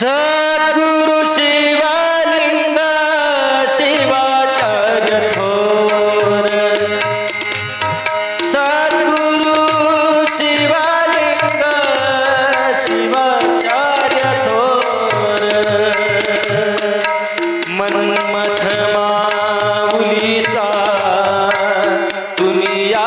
सद्गुरु शिवलिंग शिवाचार्य थोर सद्गुरु शिवलिंग शिवाचार्य थोर मनमथ माऊलीचा तुम्ही या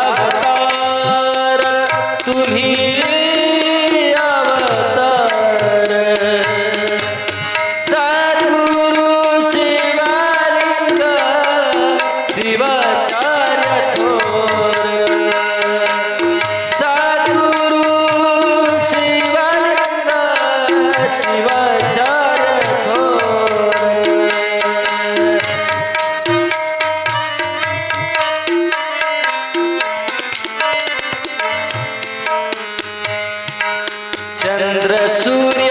चंद्र सूर्य